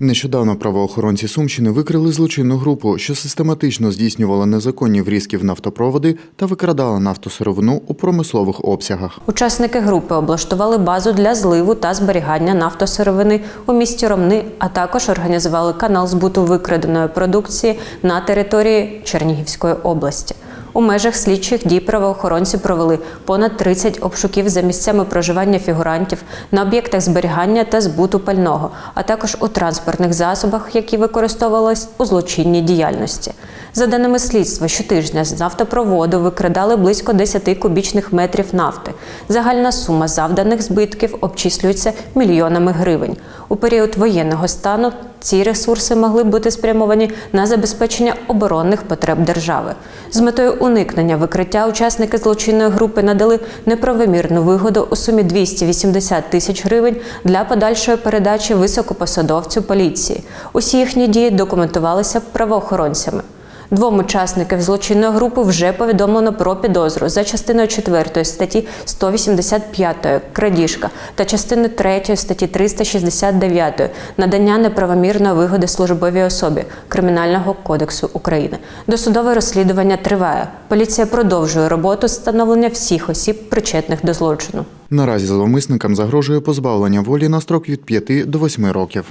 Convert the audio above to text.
Нещодавно правоохоронці Сумщини викрили злочинну групу, що систематично здійснювала незаконні врізки в нафтопроводи та викрадала нафтосировину у промислових обсягах. Учасники групи облаштували базу для зливу та зберігання нафтосировини у місті Ромни, а також організували канал збуту викраденої продукції на території Чернігівської області. У межах слідчих дій правоохоронці провели понад 30 обшуків за місцями проживання фігурантів на об'єктах зберігання та збуту пального, а також у транспортних засобах, які використовувались у злочинній діяльності. За даними слідства, щотижня з нафтопроводу викрадали близько 10 кубічних метрів нафти. Загальна сума завданих збитків обчислюється мільйонами гривень. У період воєнного стану ці ресурси могли бути спрямовані на забезпечення оборонних потреб держави. З метою уникнення викриття учасники злочинної групи надали неправомірну вигоду у сумі 280 тисяч гривень для подальшої передачі високопосадовцю поліції. Усі їхні дії документувалися правоохоронцями. Двом учасників злочинної групи вже повідомлено про підозру за частиною 4 статті 185 крадіжка та частиною 3 статті 369 надання неправомірної вигоди службовій особі Кримінального кодексу України. Досудове розслідування триває. Поліція продовжує роботу встановлення всіх осіб, причетних до злочину. Наразі зловмисникам загрожує позбавлення волі на строк від 5 до 8 років.